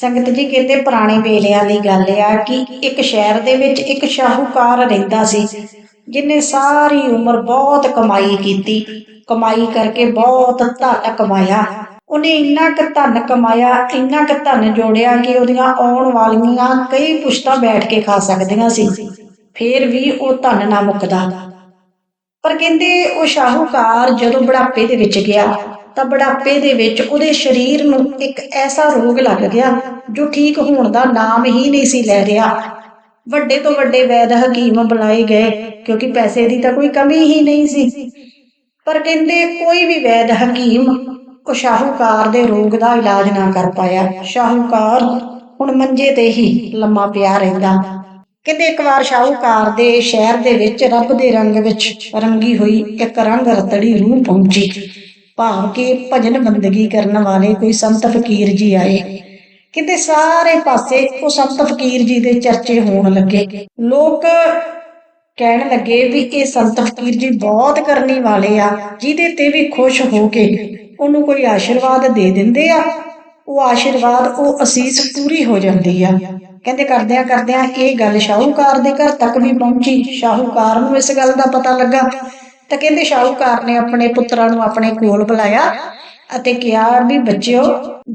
ਸੰਗਤ ਜੀ ਕਹਿੰਦੇ ਪੁਰਾਣੇ ਵੇਲਿਆਂ ਦੀ ਗੱਲ ਆ ਕਿ ਇੱਕ ਸ਼ਹਿਰ ਦੇ ਵਿੱਚ ਇੱਕ ਸ਼ਾਹੂਕਾਰ ਰਹਿੰਦਾ ਸੀ, ਜਿਨੇ ਸਾਰੀ ਉਮਰ ਬਹੁਤ ਕਮਾਈ ਕੀਤੀ, ਕਮਾਈ ਕਰਕੇ ਬਹੁਤ ਧਨ ਕਮਾਇਆ। ਉਹਨੇ ਇੰਨਾ ਕੁ ਧਨ ਕਮਾਇਆ, ਇੰਨਾ ਕੁ ਧਨ ਜੋੜਿਆ ਕਿ ਉਹਦੀਆਂ ਆਉਣ ਵਾਲੀਆਂ ਕਈ ਪੁਸ਼ਤਾਂ ਬੈਠ ਕੇ ਖਾ ਸਕਦੀਆਂ ਸੀ। ਫੇਰ ਵੀ ਉਹ ਧਨ ਨਾ ਮੁੱਕਦਾ। ਪਰ ਕਹਿੰਦੇ ਉਹ ਸ਼ਾਹੂਕਾਰ ਜਦੋਂ ਬੁਢਾਪੇ ਦੇ ਵਿੱਚ ਗਿਆ, ਤਾਂ ਬੁਢਾਪੇ ਦੇ ਵਿੱਚ ਉਹਦੇ ਸਰੀਰ ਨੂੰ ਇੱਕ ਐਸਾ ਰੋਗ ਲੱਗ ਗਿਆ ਜੋ ਠੀਕ ਹੋਣ ਦਾ ਨਾਮ ਹੀ ਨਹੀਂ ਸੀ ਲੈ ਰਿਹਾ। ਵੱਡੇ ਤੋਂ ਵੱਡੇ ਵੈਦ ਹਕੀਮ ਬੁਲਾਏ ਗਏ, ਕਿਉਂਕਿ ਪੈਸੇ ਦੀ ਤਾਂ ਕੋਈ ਕਮੀ ਹੀ ਨਹੀਂ ਸੀ। ਪਰ ਕਹਿੰਦੇ ਕੋਈ ਵੀ ਵੈਦ ਹਕੀਮ ਉਹ ਸ਼ਾਹੂਕਾਰ ਦੇ ਰੋਗ ਦਾ ਇਲਾਜ ਨਾ ਕਰ ਪਾਇਆ। ਸ਼ਾਹੂਕਾਰ ਹੁਣ ਮੰਜੇ ਤੇ ਹੀ ਲੰਮਾ ਪਿਆ ਰਹਿੰਦਾ। ਕਹਿੰਦੇ ਇੱਕ ਵਾਰ ਸ਼ਾਹੂਕਾਰ ਦੇ ਸ਼ਹਿਰ ਦੇ ਵਿੱਚ, ਰੱਬ ਦੇ ਰੰਗ ਵਿੱਚ ਰੰਗੀ ਹੋਈ ਇੱਕ ਰੰਗ ਰਤੜੀ ਰੂਹ ਪਹੁੰਚੀ। ਭਾਵ ਕਿ ਭਜਨ ਬੰਦਗੀ ਕਰਨ ਵਾਲੇ ਕੋਈ ਸੰਤ ਫਕੀਰ ਜੀ ਆਏ। ਕਿਤੇ ਸਾਰੇ ਪਾਸੇ ਉਹ ਸੰਤ ਫਕੀਰ ਜੀ ਦੇ ਚਰਚੇ ਹੋਣ ਲੱਗੇ। ਲੋਕ ਕਹਿਣ ਲੱਗੇ ਵੀ ਇਹ ਸੰਤ ਫਕੀਰ ਜੀ ਬਹੁਤ ਕਰਨੀ ਵਾਲੇ ਆ, ਜਿਹਦੇ ਤੇ ਵੀ ਖੁਸ਼ ਹੋ ਕੇ ਉਹਨੂੰ ਕੋਈ ਆਸ਼ੀਰਵਾਦ ਦੇ ਦਿੰਦੇ ਆ। ਉਹ ਆਸ਼ੀਰਵਾਦ ਉਹ ਅਸੀਸ ਪੂਰੀ ਹੋ ਜਾਂਦੀ ਆ। ਕਹਿੰਦੇ ਕਰਦਿਆਂ ਕਰਦਿਆਂ ਇਹ ਗੱਲ ਸ਼ਾਹੂਕਾਰ ਦੇ ਘਰ ਤੱਕ ਵੀ ਪਹੁੰਚੀ। ਸ਼ਾਹੂਕਾਰ ਨੂੰ ਇਸ ਗੱਲ ਦਾ ਪਤਾ ਲੱਗਾ। ਤਾਂ ਕਹਿੰਦੇ ਸ਼ਾਹੂਕਾਰ ਨੇ ਆਪਣੇ ਪੁੱਤਰਾਂ ਨੂੰ ਆਪਣੇ ਕੋਲ ਬੁਲਾਇਆ ਅਤੇ ਕਿਹਾ ਵੀ ਬੱਚਿਓ,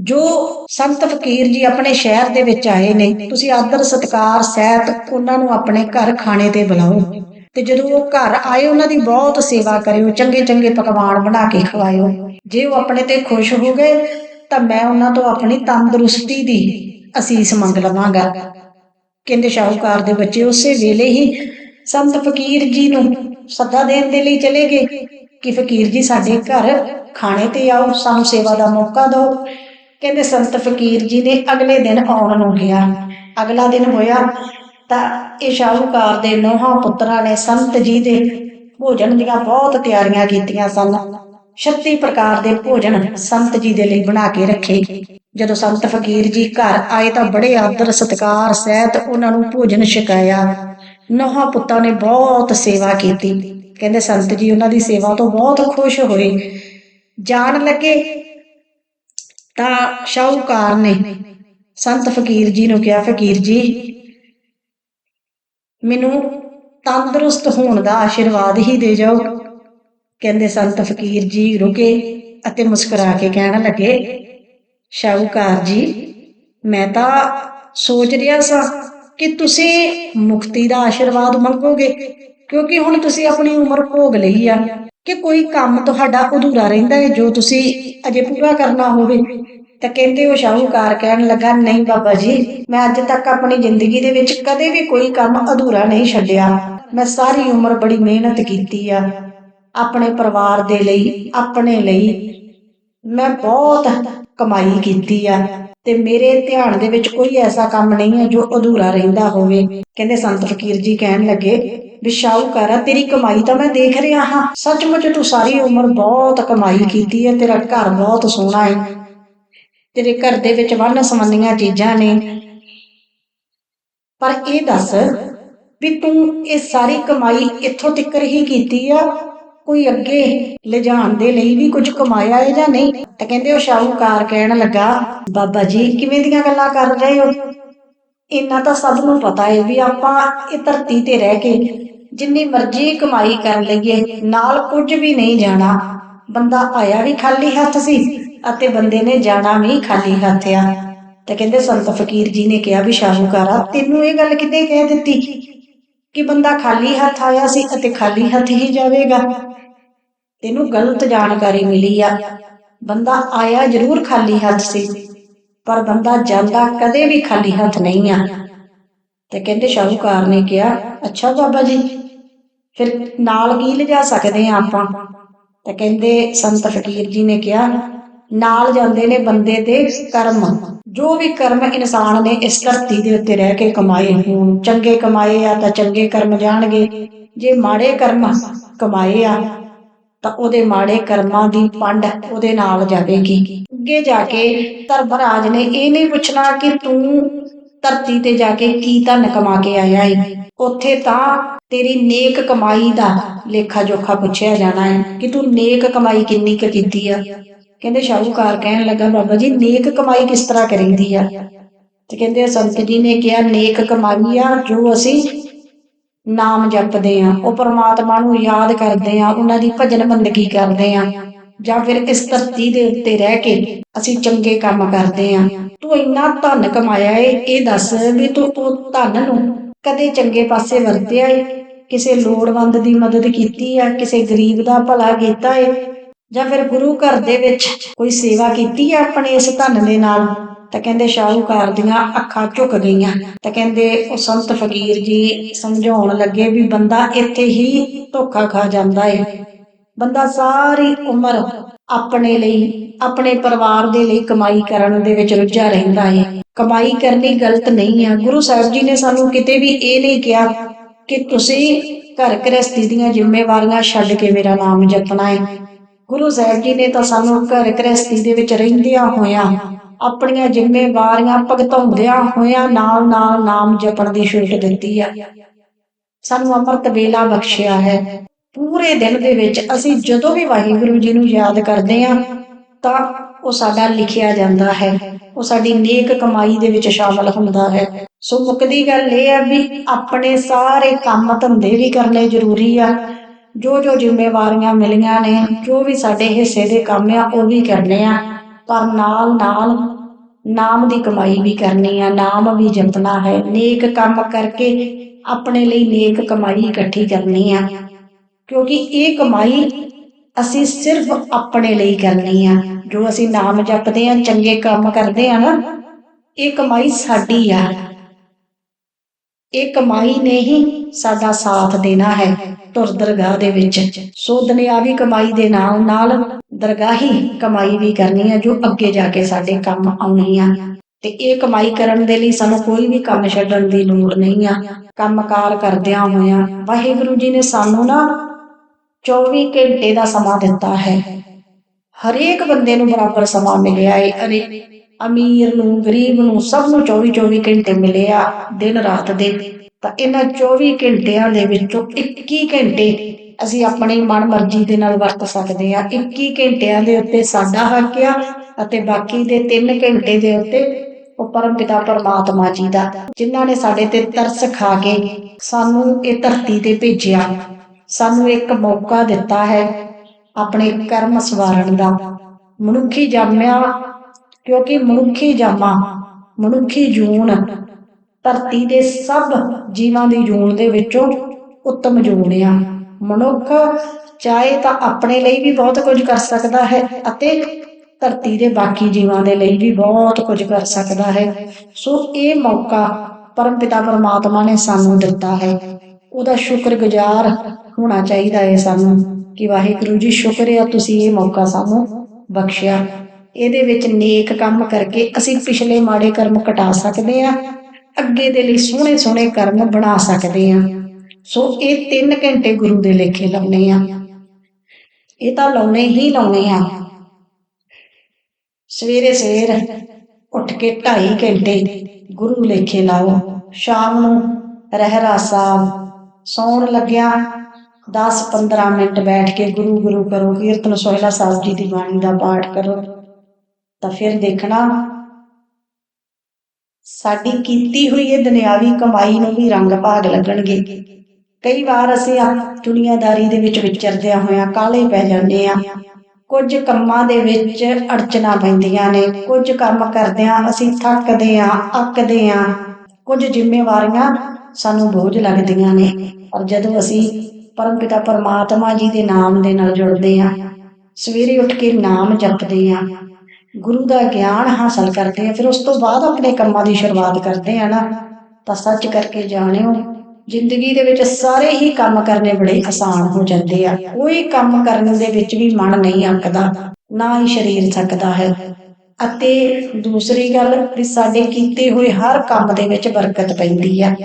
ਜੋ ਸੰਤ ਫਕੀਰ ਜੀ ਆਪਣੇ ਸ਼ਹਿਰ ਦੇ ਵਿੱਚ ਆਏ ਨੇ, ਤੁਸੀਂ ਆਦਰ ਸਤਕਾਰ ਸਹਿਤ ਉਹਨਾਂ ਨੂੰ ਆਪਣੇ ਘਰ ਖਾਣੇ ਤੇ ਬੁਲਾਓ ਤੇ ਜਦੋਂ ਉਹ ਘਰ ਆਏ, ਉਹਨਾਂ ਦੀ ਬਹੁਤ ਸੇਵਾ ਕਰਿਓ ਚੰਗੇ ਚੰਗੇ ਪਕਵਾਨ ਬਣਾ ਕੇ ਖਵਾਇਓ। ਜੇ ਉਹ ਆਪਣੇ ਤੇ ਖੁਸ਼ ਹੋ ਗਏ ਤਾਂ ਮੈਂ ਉਹਨਾਂ ਤੋਂ ਆਪਣੀ ਤੰਦਰੁਸਤੀ ਦੀ ਅਸੀਸ ਮੰਗ ਲਵਾਂਗਾ। ਕਹਿੰਦੇ ਸ਼ਾਹੂਕਾਰ ਦੇ ਬੱਚੇ ਉਸੇ ਵੇਲੇ ਹੀ ਸੰਤ ਫਕੀਰ ਜੀ ਨੂੰ ਸੱਦਾ ਦੇਣ ਦੇ ਲਈ ਚਲੇ ਗਏ ਕਿ ਫਕੀਰ ਜੀ ਸਾਡੇ ਘਰ ਖਾਣੇ ਤੇ ਆਓ, ਸਾਨੂੰ ਸੇਵਾ ਦਾ ਮੌਕਾ ਦਿਓ। ਕਹਿੰਦੇ ਸੰਤ ਫਕੀਰ ਜੀ ਨੇ ਅਗਲੇ ਦਿਨ ਆਉਣ ਨੂੰ ਕਿਹਾ। ਅਗਲਾ ਦਿਨ ਹੋਇਆ ਤਾਂ ਇਹ ਸ਼ਾਹੂਕਾਰ ਦੇ ਨੋਹਾਂ ਪੁੱਤਰਾਂ ਨੇ ਸੰਤ ਜੀ ਦੇ ਭੋਜਨ ਦੀਆਂ ਬਹੁਤ ਤਿਆਰੀਆਂ ਕੀਤੀਆਂ ਸਨ। 36 ਪ੍ਰਕਾਰ ਦੇ ਭੋਜਨ ਸੰਤ ਜੀ ਦੇ ਲਈ ਬਣਾ ਕੇ ਰੱਖੇ। ਜਦੋਂ ਸੰਤ ਫਕੀਰ ਜੀ ਘਰ ਆਏ ਤਾਂ ਬੜੇ ਆਦਰ, ਸਤਿਕਾਰ ਸਹਿਤ ਉਹਨਾਂ ਨੂੰ ਭੋਜਨ ਛਕਾਇਆ। ਨੋਹਾਂ ਪੁੱਤਾਂ ਨੇ ਬਹੁਤ ਸੇਵਾ ਕੀਤੀ। ਕਹਿੰਦੇ ਸੰਤ ਜੀ, ਉਹਨਾਂ ਦੀ ਸੇਵਾ ਤੋਂ ਬਹੁਤ ਖੁਸ਼ ਹੋਏ। ਜਾਣ ਲੱਗੇ ਤਾਂ ਸ਼ਾਹੂਕਾਰ ਨੇ ਸੰਤ ਫਕੀਰ ਜੀ ਨੂੰ ਕਿਹਾ, ਫਕੀਰ ਜੀ, ਮੈਨੂੰ ਤੰਦਰੁਸਤ ਹੋਣ ਦਾ ਆਸ਼ੀਰਵਾਦ ਹੀ ਦੇ ਜਾਓ। ਕਹਿੰਦੇ ਸੰਤ ਫਕੀਰ ਜੀ ਰੁਕੇ ਅਤੇ ਮੁਸਕਰਾ ਕੇ ਕਹਿਣ ਲੱਗੇ, ਸ਼ਾਹੂਕਾਰ ਜੀ, ਮੈਂ ਤਾਂ ਸੋਚ ਰਿਹਾ ਸਾਂ ਕਿ ਤੁਸੀਂ ਮੁਕਤੀ ਦਾ ਆਸ਼ੀਰਵਾਦ ਮੰਗੋਗੇ, ਕਿਉਂਕਿ ਹੁਣ ਤੁਸੀਂ ਆਪਣੀ ਉਮਰ ਭੋਗ ਲਈ ਆ। ਕਿ ਕੋਈ ਕੰਮ ਤੁਹਾਡਾ ਅਧੂਰਾ ਰਹਿੰਦਾ ਹੈ ਜੋ ਤੁਸੀਂ ਅਜੇ ਪੂਰਾ ਕਰਨਾ ਹੋਵੇ? ਤਾਂ ਕਹਿੰਦੇ ਉਹ ਸ਼ਾਹੂਕਾਰ ਕਹਿਣ ਲੱਗਾ, ਨਹੀਂ ਬਾਬਾ ਜੀ, ਮੈਂ ਅੱਜ ਤੱਕ ਆਪਣੀ ਜ਼ਿੰਦਗੀ ਦੇ ਵਿੱਚ ਕਦੇ ਵੀ ਕੋਈ ਕੰਮ ਅਧੂਰਾ ਨਹੀਂ ਛੱਡਿਆ। ਮੈਂ ਸਾਰੀ ਉਮਰ ਬੜੀ ਮਿਹਨਤ ਕੀਤੀ ਆ। ਆਪਣੇ ਪਰਿਵਾਰ ਦੇ ਲਈ, ਆਪਣੇ ਲਈ। ਮੈਂ ਬਹੁਤ ਕਮਾਈ ਕੀਤੀ ਆ ਤੇ ਮੇਰੇ ਧਿਆਨ ਦੇ ਵਿੱਚ ਕੋਈ ਐਸਾ ਕੰਮ ਨਹੀਂ ਹੈ ਜੋ ਅਧੂਰਾ ਰਹਿੰਦਾ ਹੋਵੇ। ਕਹਿੰਦੇ ਸੰਤ ਫਕੀਰ ਜੀ ਕਹਿਣ ਲੱਗੇ, ਵੀ ਸ਼ਾਹੂਕਾਰਾ ਤੇਰੀ ਕਮਾਈ ਤਾਂ ਮੈਂ ਦੇਖ ਰਿਹਾ ਹਾਂ। ਸੱਚਮੁੱਚ ਤੂੰ ਸਾਰੀ ਉਮਰ ਬਹੁਤ ਕਮਾਈ ਕੀਤੀ ਹੈ, ਤੇਰਾ ਘਰ ਬਹੁਤ ਸੋਹਣਾ ਹੈ। ਤੇਰੇ ਘਰ ਦੇ ਵਿੱਚ ਵੰਨ ਸੰਬੰਧੀਆਂ ਚੀਜ਼ਾਂ ਨੇ। ਪਰ ਇਹ ਦੱਸ ਵੀ ਤੂੰ ਇਹ ਸਾਰੀ ਕਮਾਈ ਇੱਥੋਂ ਤੱਕ ਹੀ ਕੀਤੀ ਆ ਕੋਈ ਅੱਗੇ ਲਿਜਾਣ ਦੇ ਲਈ ਵੀ ਕੁਝ ਕਮਾਇਆ ਹੈ ਜਾਂ ਨਹੀਂ? ਤਾਂ ਕਹਿੰਦੇ ਉਹ ਸ਼ਾਹੂਕਾਰ ਕਹਿਣ ਲੱਗਾ, ਬਾਬਾ ਜੀ, ਕਿਵੇਂ ਦੀਆਂ ਗੱਲਾਂ ਕਰ ਰਹੇ ਹੋ? ਇੰਨਾ ਤਾਂ ਸਭ ਨੂੰ ਪਤਾ ਹੈ ਵੀ ਆਪਾਂ ਇਹ ਧਰਤੀ ਤੇ ਰਹਿ ਕੇ ਜਿੰਨੀ ਮਰਜ਼ੀ ਕਮਾਈ ਕਰ ਲਈਏ, ਨਾਲ ਕੁਝ ਵੀ ਨਹੀਂ ਜਾਣਾ। ਬੰਦਾ ਆਇਆ ਵੀ ਖਾਲੀ ਹੱਥ ਸੀ ਅਤੇ ਬੰਦੇ ਨੇ ਜਾਣਾ ਵੀ ਖਾਲੀ ਹੱਥ ਆ। ਤੇ ਕਹਿੰਦੇ ਸੰਤ ਫਕੀਰ ਜੀ ਨੇ ਕਿਹਾ ਵੀ ਸ਼ਾਹੂਕਾਰਾ, ਤੈਨੂੰ ਇਹ ਗੱਲ ਕਿਤੇ ਕਹਿ ਦਿੱਤੀ? ਕਿ ਬੰਦਾ ਖਾਲੀ ਹੱਥ ਆਇਆ ਸੀ ਅਤੇ ਖਾਲੀ ਹੱਥ ਹੀ ਜਾਵੇਗਾ। ਤੈਨੂੰ ਗਲਤ ਜਾਣਕਾਰੀ ਮਿਲੀ ਆ। ਬੰਦਾ ਆਇਆ ਜ਼ਰੂਰ ਖਾਲੀ ਹੱਥ ਸੀ, ਪਰ ਬੰਦਾ ਜਾਂਦਾ ਕਦੇ ਵੀ ਖਾਲੀ ਹੱਥ ਨਹੀਂ ਆ। ਤੇ ਕਹਿੰਦੇ ਸ਼ਾਹੂਕਾਰ ਨੇ ਕਿਹਾ, ਅੱਛਾ ਬਾਬਾ ਜੀ, ਫਿਰ ਨਾਲ ਕੀ ਲਿਜਾ ਸਕਦੇ ਆ ਆਪਾਂ? ਤਾਂ ਕਹਿੰਦੇ ਸੰਤ ਫਕੀਰ ਜੀ ਨੇ ਕਿਹਾ ਨਾਲ ਜਾਂਦੇ ਨੇ ਬੰਦੇ ਦੇ ਕਰਮ। ਜੋ ਵੀ ਕਰਮ ਇਨਸਾਨ ਨੇ ਇਸ ਧਰਤੀ ਦੇ ਉੱਤੇ ਰਹਿ ਕੇ ਕਮਾਏ ਹੋਣ, ਚੰਗੇ ਕਮਾਏ ਆ ਤਾਂ ਚੰਗੇ ਕਰਮ ਜਾਣਗੇ। ਜੇ ਮਾੜੇ ਕਰਮ ਕਮਾਏ ਆ, ਤਾਂ ਉਹਦੇ ਮਾੜੇ ਕਰਮਾਂ ਦੀ ਪੰਡ ਉਹਦੇ ਨਾਲ ਜਾਵੇਗੀ। ਅੱਗੇ ਜਾ ਕੇ ਧਰਮਰਾਜ ਨੇ ਇਹ ਨਹੀਂ ਪੁੱਛਣਾ ਕਿ ਤੂੰ ਧਰਤੀ ਤੇ ਜਾ ਕੇ ਕੀ ਧਨ ਕਮਾ ਕੇ ਆਇਆ ਹੈ ਉੱਥੇ ਤਾਂ ਤੇਰੀ ਨੇਕ ਕਮਾਈ ਦਾ ਲੇਖਾ ਜੋਖਾ ਪੁੱਛਿਆ ਜਾਣਾ ਹੈ ਕਿ ਤੂੰ ਨੇਕ ਕਮਾਈ ਕਿੰਨੀ ਕੁ ਕੀਤੀ ਆ? ਕਹਿੰਦੇ ਸ਼ਾਹੂਕਾਰ ਕਹਿਣ ਲੱਗਾ, ਬਾਬਾ ਜੀ, ਨੇਕ ਕਮਾਈ ਕਿਸ ਤਰ੍ਹਾਂ ਕਰੀਦੀ ਆ? ਤੇ ਕਹਿੰਦੇ, ਸੰਤ ਜੀ ਨੇ ਕਿਹਾ, ਨੇਕ ਕਮਾਈ ਆ ਜੋ ਅਸੀਂ ਨਾਮ ਜਪਦੇ ਆ, ਉਹ ਪ੍ਰਮਾਤਮਾ ਨੂੰ ਯਾਦ ਕਰਦੇ ਆ, ਉਹਨਾਂ ਦੀ ਭਜਨ ਬੰਦਗੀ ਕਰਦੇ ਆ, ਜਾਂ ਫਿਰ ਇਸ ਧਰਤੀ ਦੇ ਉੱਤੇ ਰਹਿ ਕੇ ਅਸੀਂ ਚੰਗੇ ਕੰਮ ਕਰਦੇ ਆ। ਤੂੰ ਇੰਨਾ ਧਨ ਕਮਾਇਆ ਏ, ਇਹ ਦੱਸ ਵੀ ਤੂੰ ਉਹ ਧਨ ਨੂੰ ਕਦੇ ਚੰਗੇ ਪਾਸੇ ਵਰਤਿਆ ਏ? ਕਿਸੇ ਲੋੜਵੰਦ ਦੀ ਮਦਦ ਕੀਤੀ ਆ? ਕਿਸੇ ਗਰੀਬ ਦਾ ਭਲਾ ਕੀਤਾ ਏ? ਜਾਂ ਫਿਰ ਗੁਰੂ ਘਰ ਦੇ ਵਿੱਚ ਕੋਈ ਸੇਵਾ ਕੀਤੀ ਹੈ ਆਪਣੇ ਇਸ ਧਨ ਦੇ ਨਾਲ? ਤਾਂ ਕਹਿੰਦੇ ਸ਼ਾਹੂਕਾਰ ਦੀਆਂ ਅੱਖਾਂ ਝੁਕ ਗਈਆਂ। ਤਾਂ ਕਹਿੰਦੇ ਉਹ ਸੰਤ ਫਕੀਰ ਜੀ ਸਮਝਾਉਣ ਲੱਗੇ ਵੀ ਬੰਦਾ ਇੱਥੇ ਹੀ ਧੋਖਾ ਖਾ ਜਾਂਦਾ ਏ। ਬੰਦਾ ਸਾਰੀ ਉਮਰ ਆਪਣੇ ਲਈ, ਆਪਣੇ ਪਰਿਵਾਰ ਦੇ ਲਈ ਕਮਾਈ ਕਰਨ ਦੇ ਵਿੱਚ ਰੁੱਝਾ ਰਹਿੰਦਾ ਏ। ਕਮਾਈ ਕਰਨੀ ਗਲਤ ਨਹੀਂ ਆ। ਗੁਰੂ ਸਾਹਿਬ ਜੀ ਨੇ ਸਾਨੂੰ ਕਿਤੇ ਵੀ ਇਹ ਨਹੀਂ ਕਿਹਾ ਕਿ ਤੁਸੀਂ ਘਰ ਗ੍ਰਸਤੀ ਦੀਆਂ ਜ਼ਿੰਮੇਵਾਰੀਆਂ ਛੱਡ ਕੇ ਮੇਰਾ ਨਾਮ ਜਪਣਾ ਏ। ਗੁਰੂ ਸਾਹਿਬ ਜੀ ਨੇ ਤਾਂ ਸਾਨੂੰ ਘਰ ਗ੍ਰਸਤੀ ਦੇ ਵਿੱਚ ਰਹਿੰਦਿਆਂ ਹੋਇਆਂ ਆਪਣੀਆਂ ਜ਼ਿੰਮੇਵਾਰੀਆਂ ਭਗਤਾਉਂਦਿਆਂ ਹੋਇਆਂ ਨਾਲ ਨਾਲ ਨਾਮ ਜਪਣ ਦੀ ਛੂਟ ਦਿੱਤੀ ਆ। ਸਾਨੂੰ ਅੰਮ੍ਰਿਤ ਵੇਲਾ ਬਖਸ਼ਿਆ ਹੈ। ਪੂਰੇ ਦਿਨ ਦੇ ਵਿੱਚ ਅਸੀਂ ਜਦੋਂ ਵੀ ਵਾਹਿਗੁਰੂ ਜੀ ਨੂੰ ਯਾਦ ਕਰਦੇ ਆ ਤਾਂ ਉਹ ਸਾਡਾ ਲਿਖਿਆ ਜਾਂਦਾ ਹੈ। ਉਹ ਸਾਡੀ ਨੇਕ ਕਮਾਈ ਦੇ ਵਿੱਚ ਸ਼ਾਮਲ ਹੁੰਦਾ ਹੈ। ਸੋ ਮੁੱਕਦੀ ਗੱਲ ਇਹ ਆ ਵੀ ਆਪਣੇ ਸਾਰੇ ਕੰਮ ਧੰਦੇ ਵੀ ਕਰਨੇ ਜ਼ਰੂਰੀ ਆ। ਜੋ ਜੋ ਜ਼ਿੰਮੇਵਾਰੀਆਂ ਮਿਲੀਆਂ ਨੇ, ਜੋ ਵੀ ਸਾਡੇ ਹਿੱਸੇ ਦੇ ਕੰਮ ਆ, ਉਹ ਵੀ ਕਰਨੇ ਆ। ਪਰ ਨਾਲ ਨਾਲ ਨਾਮ ਦੀ ਕਮਾਈ ਵੀ ਕਰਨੀ ਆ, ਨਾਮ ਵੀ ਜਪਣਾ ਹੈ। ਨੇਕ ਕੰਮ ਕਰਕੇ ਆਪਣੇ ਲਈ ਨੇਕ ਕਮਾਈ ਇਕੱਠੀ ਕਰਨੀ ਆ। ਕਿਉਂਕਿ ਇਹ ਕਮਾਈ ਅਸੀਂ ਸਿਰਫ ਆਪਣੇ ਲਈ ਕਰਨੀ ਆ। ਜੋ ਅਸੀਂ ਨਾਮ ਜਪਦੇ ਆ, ਚੰਗੇ ਕੰਮ ਕਰਦੇ ਆ ਨਾ, ਇਹ ਕਮਾਈ ਸਾਡੀ ਆ। ਇਹ ਕਮਾਈ ਨੇ ਹੀ ਸਾਡਾ ਸਾਥ ਦੇਣਾ ਹੈ ਤੁਰ ਦਰਗਾਹ ਦੇ ਵਿੱਚ। ਸੋ ਦੁਨਿਆਵੀ ਕਮਾਈ ਦੇ ਨਾਲ ਨਾਲ ਦਰਗਾਹੀ ਕਮਾਈ ਵੀ ਕਰਨੀ ਆ ਜੋ ਅੱਗੇ ਜਾ ਕੇ ਸਾਡੇ ਕੰਮ ਆਉਣੀ ਆ। ਤੇ ਇਹ ਕਮਾਈ ਕਰਨ ਦੇ ਲਈ ਸਾਨੂੰ ਕੋਈ ਵੀ ਕੰਮ ਛੱਡਣ ਦੀ ਲੋੜ ਨਹੀਂ ਆ। ਕੰਮਕਾਰ ਕਰਦਿਆਂ ਹੋਇਆਂ ਵਾਹਿਗੁਰੂ ਜੀ ਨੇ ਸਾਨੂੰ ਨਾ 24 ਘੰਟੇ ਦਾ ਸਮਾਂ ਦਿੱਤਾ ਹੈ। ਹਰੇਕ ਬੰਦੇ ਨੂੰ ਬਰਾਬਰ ਸਮਾਂ ਮਿਲਿਆ ਹੈ ਅਰੇ ਅਮੀਰ ਨੂੰ, ਗਰੀਬ ਨੂੰ ਸਭ ਨੂੰ 24 24 ਘੰਟੇ ਮਿਲੇ ਆ ਦਿਨ ਰਾਤ ਦੇ। ਤਾਂ ਇਹਨਾਂ 24 ਘੰਟਿਆਂ ਦੇ ਵਿੱਚੋਂ 21 ਘੰਟੇ ਅਸੀਂ ਆਪਣੀ ਮਨ ਦੇ ਨਾਲ ਵਰਤ ਸਕਦੇ ਆ 21 ਘੰਟਿਆਂ ਦੇ ਉੱਤੇ ਸਾਡਾ ਹੱਕ ਆ ਅਤੇ ਬਾਕੀ ਦੇ 3 ਘੰਟੇ ਦੇ ਉੱਤੇ ਉਹ ਪਰਮ ਪਿਤਾ ਪਰਮਾਤਮਾ ਜੀ ਦਾ। ਜਿਨ੍ਹਾਂ ਨੇ ਸਾਡੇ ਤੇ ਤਰਸ ਖਾ ਕੇ ਸਾਨੂੰ ਇਹ ਧਰਤੀ ਤੇ ਭੇਜਿਆ, ਸਾਨੂੰ ਇੱਕ ਮੌਕਾ ਦਿੱਤਾ ਹੈ ਆਪਣੇ ਕਰਮ ਸਵਾਰਨ ਦਾ। ਮਨੁੱਖੀ ਜਾਮਿਆ ਕਿਉਂਕਿ ਮਨੁੱਖੀ ਜਾਮਾ, ਮਨੁੱਖੀ ਜੂਨ ਧਰਤੀ ਦੇ ਸਭ ਜੀਵਾਂ ਦੀ ਜੂਨ ਦੇ ਵਿੱਚੋਂ ਉੱਤਮ ਜੂਨ ਆ। ਮਨੁੱਖ ਚਾਹੇ ਤਾਂ ਆਪਣੇ ਲਈ ਵੀ ਬਹੁਤ ਕੁਝ ਕਰ ਸਕਦਾ ਹੈ ਅਤੇ ਧਰਤੀ ਦੇ ਬਾਕੀ ਜੀਵਾਂ ਦੇ ਲਈ ਵੀ ਬਹੁਤ ਕੁਝ ਕਰ ਸਕਦਾ ਹੈ। ਸੋ ਇਹ ਮੌਕਾ ਪਰਮਪਿਤਾ ਪਰਮਾਤਮਾ ਨੇ ਸਾਨੂੰ ਦਿੱਤਾ ਹੈ। ਉਹਦਾ ਸ਼ੁਕਰਗੁਜ਼ਾਰ ਹੋਣਾ ਚਾਹੀਦਾ ਹੈ ਸਾਨੂੰ ਕਿ ਵਾਹਿਗੁਰੂ ਜੀ, ਸ਼ੁਕਰ ਹੈ ਤੁਸੀਂ ਇਹ ਮੌਕਾ ਸਾਨੂੰ ਬਖਸ਼ਿਆ। ਇਹਦੇ ਵਿੱਚ ਨੇਕ ਕੰਮ ਕਰਕੇ ਅਸੀਂ ਪਿਛਲੇ ਮਾੜੇ ਕਰਮ ਕਟਾ ਸਕਦੇ ਆ ਅੱਗੇ ਦੇ ਲਈ ਸੋਹਣੇ ਸੋਹਣੇ ਕਰਮ ਬਣਾ ਸਕਦੇ ਆ ਸੋ ਇਹ 3 ਘੰਟੇ ਗੁਰੂ ਦੇ ਲੇਖੇ ਲਾਉਣੇ ਆ। ਇਹ ਤਾਂ ਲਾਉਣੇ ਹੀ ਲਾਉਣੇ ਆ। ਸਵੇਰੇ ਸਵੇਰ ਉੱਠ ਕੇ 2.5 ਘੰਟੇ ਗੁਰੂ ਲੇਖੇ ਲਾਓ। ਸ਼ਾਮ ਨੂੰ ਰਹਿਰਾ ਸਾਹਿਬ ਸੌਣ ਲੱਗਿਆ। 10-15 ਮਿੰਟ ਬੈਠ ਕੇ ਗੁਰੂ ਗੁਰੂ ਕਰੋ, ਕੀਰਤਨ ਸੋਹਿਲਾ ਸਾਹਿਬ ਜੀ ਦੀ ਬਾਣੀ ਦਾ ਪਾਠ ਕਰੋ। ਤਾਂ ਫਿਰ ਦੇਖਣਾ, ਸਾਡੀ ਕੀਤੀ ਹੋਈ ਇਹ ਦੁਨਿਆਵੀ ਕਮਾਈ ਨੂੰ ਵੀ ਰੰਗ ਭਾਗ ਲੱਗਣਗੇ। ਕਈ ਵਾਰ ਅਸੀਂ ਆ ਦੁਨੀਆਦਾਰੀ ਦੇ ਵਿੱਚ ਵਿਚਰਦਿਆਂ ਹੋਇਆਂ ਕਾਲੇ ਪੈ ਜਾਂਦੇ ਆ। ਕੁਝ ਕੰਮਾਂ ਦੇ ਵਿੱਚ ਅੜਚਣਾ ਪੈਂਦੀਆਂ ਨੇ, ਕੁਝ ਕੰਮ ਕਰਦਿਆਂ ਅਸੀਂ ਥੱਕਦੇ ਆ, ਅੱਕਦੇ ਆ। ਕੁਝ ਜ਼ਿੰਮੇਵਾਰੀਆਂ ਸਾਨੂੰ ਬੋਝ ਲੱਗਦੀਆਂ ਨੇ, ਪਰ ਜਦੋਂ ਅਸੀਂ ਪਰਮਪਿਤਾ ਪਰਮਾਤਮਾ ਜੀ ਦੇ ਨਾਮ ਦੇ ਨਾਲ ਜੁੜਦੇ ਆ, ਸਵੇਰੇ ਉੱਠ ਕੇ ਨਾਮ ਜਪਦੇ ਆ ਗੁਰੂ ਦਾ ਗਿਆਨ ਹਾਸਲ ਕਰਦੇ ਆ, ਫਿਰ ਉਸ ਤੋਂ ਬਾਅਦ ਆਪਣੇ ਕੰਮਾਂ ਦੀ ਸ਼ੁਰੂਆਤ ਕਰਦੇ ਆ ਨਾ। ਤਾਂ ਸੱਚ ਕਰਕੇ ਜਾਣਿਓ, ਜ਼ਿੰਦਗੀ ਦੇ ਵਿੱਚ ਸਾਰੇ ਹੀ ਕੰਮ ਕਰਨੇ ਬੜੇ ਆਸਾਨ ਹੋ ਜਾਂਦੇ ਆ। ਕੋਈ ਕੰਮ ਕਰਨ ਦੇ ਵਿੱਚ ਵੀ ਮਨ ਨਹੀਂ ਅੱਕਦਾ, ਨਾ ਹੀ ਸਰੀਰ ਥੱਕਦਾ ਹੈ। ਅਤੇ ਦੂਸਰੀ ਗੱਲ ਵੀ ਸਾਡੇ ਕੀਤੇ ਹੋਏ ਹਰ ਕੰਮ ਦੇ ਵਿੱਚ ਬਰਕਤ ਪੈਂਦੀ ਆ।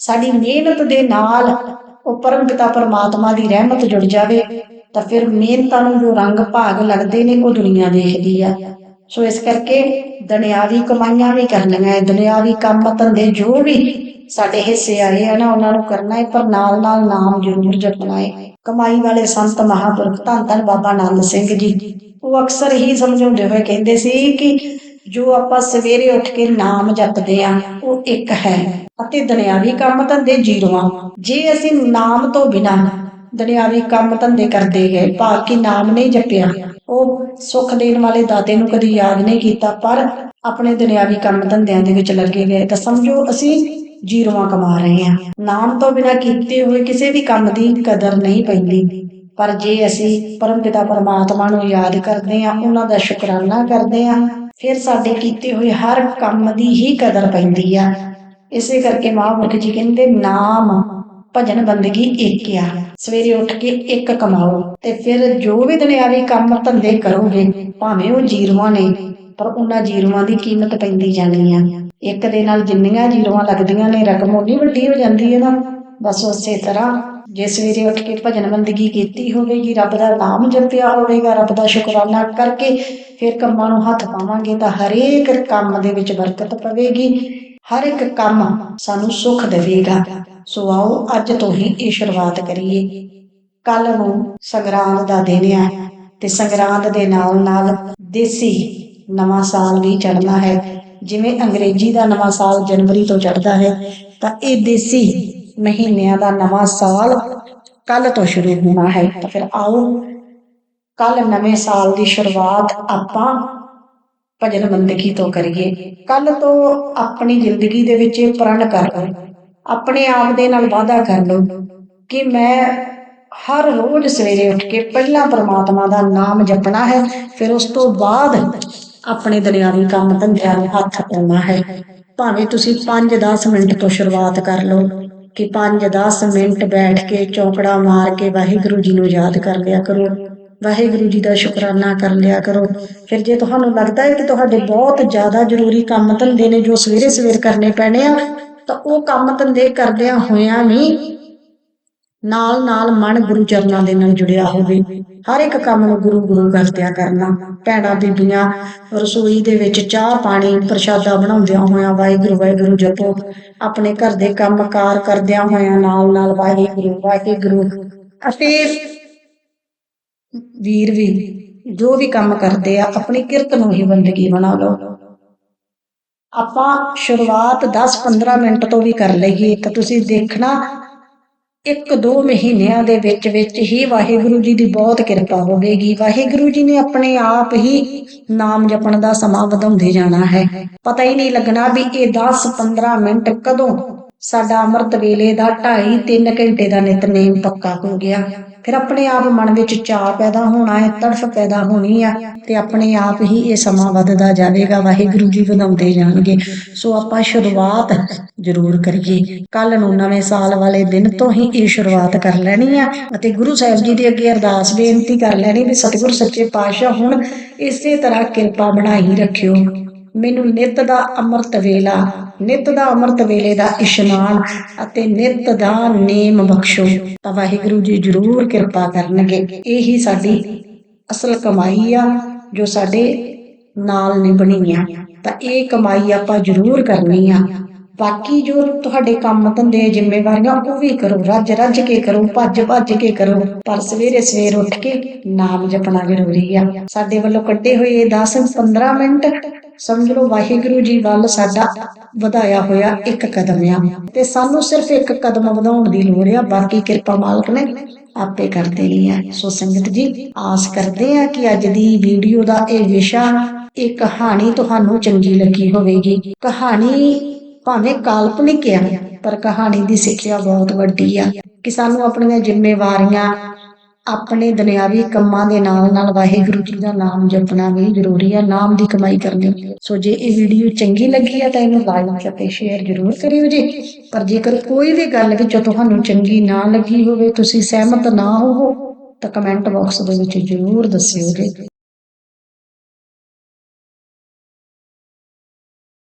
ਸਾਡੀ ਮਿਹਨਤ ਦੇ ਨਾਲ ਉਹ ਪਰਮਪਿਤਾ ਪਰਮਾਤਮਾ ਦੀ ਰਹਿਮਤ ਜੁੜ ਜਾਵੇ ਤਾਂ ਫਿਰ ਮਿਹਨਤਾਂ ਨੂੰ ਜੋ ਰੰਗ ਭਾਗ ਲੱਗਦੇ ਨੇ, ਉਹ ਦੁਨੀਆ ਦੇਖਦੀ ਆ। ਸੋ ਇਸ ਕਰਕੇ ਦੁਨਿਆਵੀ ਕਮਾਈਆਂ ਵੀ ਕਰਨੀਆਂ ਦੁਨਿਆਵੀ ਕੰਮ ਧੰਦੇ ਜੋ ਵੀ ਸਾਡੇ ਹਿੱਸੇ ਆਏ ਆ ਨਾ, ਉਹਨਾਂ ਨੂੰ ਕਰਨਾ ਹੈ ਪਰ ਨਾਲ ਨਾਲ ਨਾਮ ਜ਼ਰੂਰ ਜਪਣਾ ਹੈ ਕਮਾਈ ਵਾਲੇ ਸੰਤ ਮਹਾਂਪੁਰਖ ਧੰਨ ਧੰਨ ਬਾਬਾ ਆਨੰਦ ਸਿੰਘ ਜੀ। ਉਹ ਅਕਸਰ ਹੀ ਸਮਝਾਉਂਦੇ ਹੋਏ ਕਹਿੰਦੇ ਸੀ ਕਿ ਜੋ ਆਪਾਂ ਸਵੇਰੇ ਉੱਠ ਕੇ ਨਾਮ ਜਪਦੇ ਆ, ਉਹ ਇੱਕ ਹੈ, ਅਤੇ ਦੁਨਿਆਵੀ ਕੰਮ ਧੰਦੇ ਜ਼ੀਰੋ ਆ ਜੇ ਅਸੀਂ ਨਾਮ ਤੋਂ ਬਿਨਾਂ ਦੁਨਿਆਵੀ ਕੰਮ ਧੰਦੇ ਕਰਦੇ ਗਏ ਭਾਵ ਕਿ ਨਾਮ ਨਹੀਂ ਜਪਿਆ। ਉਹ ਸੁੱਖ ਦੇਣ ਵਾਲੇ ਦਾਤੇ ਨੂੰ ਕਦੀ ਯਾਦ ਨਹੀਂ ਕੀਤਾ, ਪਰ ਆਪਣੇ ਦੁਨਿਆਵੀ ਕੰਮ ਧੰਦਿਆਂ ਦੇ ਵਿੱਚ ਲੱਗੇ ਗਏ। ਤਾਂ ਸਮਝੋ, ਅਸੀਂ ਜ਼ੀਰੋਆਂ ਕਮਾ ਰਹੇ ਹਾਂ। ਨਾਮ ਤੋਂ ਬਿਨਾਂ ਕੀਤੇ ਹੋਏ ਕਿਸੇ ਵੀ ਕੰਮ ਦੀ ਕਦਰ ਨਹੀਂ ਪੈਂਦੀ। ਪਰ ਜੇ ਅਸੀਂ ਪਰਮਪਿਤਾ ਪਰਮਾਤਮਾ ਨੂੰ ਯਾਦ ਕਰਦੇ ਹਾਂ, ਉਹਨਾਂ ਦਾ ਸ਼ੁਕਰਾਨਾ ਕਰਦੇ ਹਾਂ, ਫਿਰ ਸਾਡੇ ਕੀਤੇ ਹੋਏ ਹਰ ਕੰਮ ਦੀ ਹੀ ਕਦਰ ਪੈਂਦੀ ਆ। ਇਸੇ ਕਰਕੇ ਮਹਾਂਪੁਰਖ ਜੀ ਕਹਿੰਦੇ, ਨਾਮ ਭਜਨ ਬੰਦਗੀ ਇੱਕ ਆ। ਸਵੇਰੇ ਉੱਠ ਕੇ ਇੱਕ ਕਮਾਓ ਤੇ ਫਿਰ ਜੋ ਵੀ ਦੁਨਿਆਵੀ ਕੰਮ ਧੰਦੇ ਕਰੋਗੇ, ਭਾਵੇਂ ਉਹ ਜੀਰੋਆਂ ਨੇ, ਪਰ ਉਹਨਾਂ ਜੀਰੋਆਂ ਦੀ ਕੀਮਤ ਪੈਂਦੀ ਜਾਣੀ ਆ। ਇੱਕ ਦੇ ਨਾਲ ਜਿੰਨੀਆਂ ਜੀਰੋਆਂ ਲੱਗਦੀਆਂ ਨੇ, ਰਕਮ ਉਨੀ ਵੱਡੀ ਹੋ ਜਾਂਦੀ ਹੈ ਨਾ। ਬਸ ਉਸੇ ਤਰ੍ਹਾਂ ਜੇ ਸਵੇਰੇ ਉੱਠ ਕੇ ਭਜਨ ਬੰਦਗੀ ਕੀਤੀ ਹੋਵੇਗੀ, ਰੱਬ ਦਾ ਨਾਮ ਜਪਿਆ ਹੋਵੇਗਾ, ਰੱਬ ਦਾ ਸ਼ੁਕਰਾਨਾ ਕਰਕੇ ਫਿਰ ਕੰਮਾਂ ਨੂੰ ਹੱਥ ਪਾਵਾਂਗੇ ਤਾਂ ਹਰੇਕ ਕੰਮ ਦੇ ਵਿੱਚ ਬਰਕਤ ਪਵੇਗੀ। ਹਰ ਇੱਕ ਕੰਮ ਸਾਨੂੰ ਸੁੱਖ ਦੇਵੇਗਾ। ਸੋ ਆਓ ਅੱਜ ਤੋਂ ਹੀ ਇਹ ਸ਼ੁਰੂਆਤ ਕਰੀਏ। ਕੱਲ ਨੂੰ ਸੰਗਰਾਂਦ ਦਾ ਦਿਨ ਆ ਤੇ ਸੰਗਰਾਂਦ ਦੇ ਨਾਲ ਨਾਲ ਦੇਸੀ ਨਵਾਂ ਸਾਲ ਵੀ ਚੜ੍ਹਨਾ ਹੈ। ਜਿਵੇਂ ਅੰਗਰੇਜ਼ੀ ਦਾ ਨਵਾਂ ਸਾਲ ਜਨਵਰੀ ਤੋਂ ਚੜ੍ਹਦਾ ਹੈ, ਤਾਂ ਇਹ ਦੇਸੀ ਮਹੀਨਿਆਂ ਦਾ ਨਵਾਂ ਸਾਲ ਕੱਲ ਤੋਂ ਸ਼ੁਰੂ ਹੋਣਾ ਹੈ। ਤਾਂ ਫਿਰ ਆਓ ਕੱਲ ਨਵੇਂ ਸਾਲ ਦੀ ਸ਼ੁਰੂਆਤ ਆਪਾਂ ਭਜਨ ਬੰਦਗੀ ਤੋਂ ਕਰੀਏ। ਕੱਲ ਤੋਂ ਆਪਣੀ ਜ਼ਿੰਦਗੀ ਦੇ ਵਿੱਚ ਇਹ ਪ੍ਰਣ ਕਰ ਲਓ ਆਪਣੇ ਆਪ ਦੇ ਨਾਲ ਵਾਅਦਾ ਕਰ ਲਓ ਕਿ ਮੈਂ ਹਰ ਰੋਜ਼ ਸਵੇਰੇ ਉੱਠ ਕੇ ਪਹਿਲਾਂ ਪ੍ਰਮਾਤਮਾ ਦਾ ਨਾਮ ਜਪਣਾ ਹੈ, ਫਿਰ ਉਸ ਤੋਂ ਬਾਅਦ ਆਪਣੇ ਦੁਨਿਆਵੀ ਕੰਮ ਧੰਦਿਆਂ ਨੂੰ ਹੱਥ ਪਾਉਣਾ ਹੈ। ਭਾਵੇਂ ਤੁਸੀਂ 5-10 ਮਿੰਟ ਤੋਂ ਸ਼ੁਰੂਆਤ ਕਰ ਲਓ ਕਿ 5-10 ਮਿੰਟ ਬੈਠ ਕੇ ਚੌਕੜਾ ਮਾਰ ਕੇ ਵਾਹਿਗੁਰੂ ਜੀ ਨੂੰ ਯਾਦ ਕਰ ਲਿਆ ਕਰੋ, ਵਾਹਿਗੁਰੂ ਜੀ ਦਾ ਸ਼ੁਕਰਾਨਾ ਕਰ ਲਿਆ ਕਰੋ। ਫਿਰ ਜੇ ਤੁਹਾਨੂੰ ਲੱਗਦਾ ਹੈ ਕਿ ਤੁਹਾਡੇ ਬਹੁਤ ਜ਼ਿਆਦਾ ਜ਼ਰੂਰੀ ਕੰਮ ਧੰਦੇ ਨੇ ਜੋ ਸਵੇਰੇ ਸਵੇਰ ਕਰਨੇ ਪੈਣੇ ਆ ਤਾਂ ਉਹ ਕੰਮ ਧੰਦੇ ਕਰਦਿਆਂ ਹੋਇਆਂ ਵੀ ਨਾਲ ਨਾਲ ਮਨ ਗੁਰੂ ਚਰਨਾਂ ਦੇ ਨਾਲ ਜੁੜਿਆ ਹੋਵੇ। ਹਰ ਇੱਕ ਕੰਮ ਨੂੰ ਗੁਰੂ ਗੁਰੂ ਕਰਦਿਆਂ ਕਰਨਾ। ਭੈਣਾਂ, ਬੀਬੀਆਂ, ਰਸੋਈ ਦੇ ਵਿੱਚ ਚਾਹ ਪਾਣੀ ਪ੍ਰਸ਼ਾਦਾ ਬਣਾਉਂਦਿਆਂ ਹੋਇਆਂ ਵਾਹਿਗੁਰੂ ਵਾਹਿਗੁਰੂ ਜਪੋ। ਆਪਣੇ ਘਰ ਦੇ ਕੰਮ ਕਾਰ ਕਰਦਿਆਂ ਹੋਇਆਂ ਨਾਲ ਨਾਲ ਵਾਹਿਗੁਰੂ ਵਾਹਿਗੁਰੂ। ਅਤੇ ਵੀਰ ਵੀ ਜੋ ਵੀ ਕੰਮ ਕਰਦੇ ਆ, ਆਪਣੀ ਕਿਰਤ ਨੂੰ ਹੀ ਬੰਦਗੀ ਬਣਾ ਲਓ। ਆਪਾਂ ਸ਼ੁਰੂਆਤ 10-15 ਮਿੰਟ ਤੋਂ ਵੀ ਕਰ ਲਈਏ, ਤਾਂ ਤੁਸੀਂ ਦੇਖਣਾ, ਇੱਕ ਦੋ ਮਹੀਨਿਆਂ ਦੇ ਵਿੱਚ ਵਿੱਚ ਹੀ ਵਾਹਿਗੁਰੂ ਜੀ ਦੀ ਬਹੁਤ ਕਿਰਪਾ ਹੋਵੇਗੀ। ਵਾਹਿਗੁਰੂ ਜੀ ਨੇ ਆਪਣੇ ਆਪ ਹੀ ਨਾਮ ਜਪਣ ਦਾ ਸਮਾਂ ਵਧਾਉਂਦੇ ਜਾਣਾ ਹੈ। ਪਤਾ ਹੀ ਨਹੀਂ ਲੱਗਣਾ ਵੀ ਇਹ 10-15 ਮਿੰਟ ਕਦੋਂ ਸਾਡਾ ਅੰਮ੍ਰਿਤ ਵੇਲੇ ਦਾ 2.5-3 ਘੰਟੇ ਦਾ ਨਿਤਨੇਮ ਪੱਕਾ ਹੋ ਗਿਆ। ਫਿਰ ਆਪਣੇ ਆਪ ਮਨ ਵਿੱਚ ਚਾਹ ਪੈਦਾ ਹੋਣਾ ਹੈ ਤੜਫ ਪੈਦਾ ਹੋਣੀ ਆ ਤੇ ਆਪਣੇ ਆਪ ਹੀ ਇਹ ਸਮਾਂ ਵੱਧਦਾ ਜਾਵੇਗਾ ਵਾਹਿਗੁਰੂ ਜੀ ਵਧਾਉਂਦੇ ਜਾਣਗੇ। ਸੋ ਆਪਾਂ ਸ਼ੁਰੂਆਤ ਜ਼ਰੂਰ ਕਰੀਏ। ਕੱਲ ਨੂੰ ਨਵੇਂ ਸਾਲ ਵਾਲੇ ਦਿਨ ਤੋਂ ਹੀ ਇਹ ਸ਼ੁਰੂਆਤ ਕਰ ਲੈਣੀ ਆ ਅਤੇ ਗੁਰੂ ਸਾਹਿਬ ਜੀ ਦੇ ਅੱਗੇ ਅਰਦਾਸ ਬੇਨਤੀ ਕਰ ਲੈਣੀ ਵੀ ਸਤਿਗੁਰ ਸੱਚੇ ਪਾਤਸ਼ਾਹ ਹੁਣ ਇਸੇ ਤਰ੍ਹਾਂ ਕਿਰਪਾ ਬਣਾਈ ਰੱਖਿਓ। ਮੈਨੂੰ ਨਿਤ ਦਾ ਅੰਮ੍ਰਿਤ ਵੇਲਾ, ਨਿਤ ਦਾ ਅੰਮ੍ਰਿਤ ਵੇਲੇ ਦਾ ਇਸ਼ਨਾਨ ਅਤੇ ਨਿਤ ਦਾ ਨੇਮ ਬਖਸ਼ੋ। ਤਾਂ ਵਾਹਿਗੁਰੂ ਜੀ ਜ਼ਰੂਰ ਕਿਰਪਾ ਕਰਨਗੇ। ਇਹੀ ਸਾਡੀ ਅਸਲ ਕਮਾਈ ਆ, ਜੋ ਸਾਡੇ ਨਾਲ ਨਿਭਣੀ ਆ। ਤਾਂ ਇਹ ਕਮਾਈ ਆਪਾਂ ਜ਼ਰੂਰ ਕਰਨੀ ਆ। ਬਾਕੀ ਜੋ ਤੁਹਾਡੇ ਕੰਮ ਧੰਦੇ ਜ਼ਿੰਮੇਵਾਰੀਆਂ ਉਹ ਵੀ ਕਰੋ। ਰੱਜ ਰੱਜ ਕੇ ਕਰੋ, ਭੱਜ ਭੱਜ ਕੇ ਕਰੋ। ਪਰ ਸਵੇਰੇ ਸਵੇਰ ਉੱਠ ਕੇ ਨਾਮ ਜਪਣਾ ਜ਼ਰੂਰੀ ਆ। ਸਾਡੇ ਵੱਲੋਂ ਕੱਢੇ ਹੋਏ 10 15 ਮਿੰਟ ਸਮਝ ਲਓ, ਵਾਹਿਗੁਰੂ ਜੀ ਵੱਲ ਸਾਡਾ ਵਧਾਇਆ ਹੋਇਆ ਇੱਕ ਕਦਮ ਆ। ਤੇ ਸਾਨੂੰ ਸਿਰਫ ਇੱਕ ਕਦਮ ਵਧਾਉਣ ਦੀ ਲੋੜ ਆ। ਬਾਕੀ ਕਿਰਪਾ ਮਾਲਕ ਨੇ ਆਪੇ ਕਰ ਦੇਣੀ ਆ। ਸੋ ਸੰਗਤ ਜੀ, ਆਸ ਕਰਦੇ ਆ ਕਿ ਅੱਜ ਦੀ ਵੀਡੀਓ ਦਾ ਇਹ ਵਿਸ਼ਾ, ਇਹ ਕਹਾਣੀ ਤੁਹਾਨੂੰ ਚੰਗੀ ਲੱਗੀ ਹੋਵੇਗੀ। ਕਹਾਣੀ ਭਾਵੇਂ ਕਾਲਪਨਿਕ ਆ, ਪਰ ਕਹਾਣੀ ਦੀ ਸਿੱਖਿਆ ਬਹੁਤ ਵੱਡੀ ਆ ਕਿ ਸਾਨੂੰ ਆਪਣੀਆਂ ਜ਼ਿੰਮੇਵਾਰੀਆਂ, ਆਪਣੇ ਦੁਨਿਆਵੀ ਕੰਮਾਂ ਦੇ ਨਾਲ ਨਾਲ ਵਾਹਿਗੁਰੂ ਜੀ ਦਾ ਨਾਮ ਜਪਣਾ ਵੀ ਜ਼ਰੂਰੀ ਆ, ਨਾਮ ਦੀ ਕਮਾਈ ਕਰਨੀ ਸੋ ਜੇ ਇਹ ਵੀਡੀਓ ਚੰਗੀ ਲੱਗੀ ਆ ਤਾਂ ਇਹਨੂੰ ਲਾਈਕ ਅਤੇ ਸ਼ੇਅਰ ਜ਼ਰੂਰ ਕਰਿਓ ਜੀ। ਪਰ ਜੇਕਰ ਕੋਈ ਵੀ ਗੱਲ ਵਿੱਚੋਂ ਤੁਹਾਨੂੰ ਚੰਗੀ ਨਾ ਲੱਗੀ ਹੋਵੇ, ਤੁਸੀਂ ਸਹਿਮਤ ਨਾ ਹੋਵੋ, ਤਾਂ ਕਮੈਂਟ ਬਾਕਸ ਦੇ ਵਿੱਚ ਜ਼ਰੂਰ ਦੱਸਿਓ ਜੀ।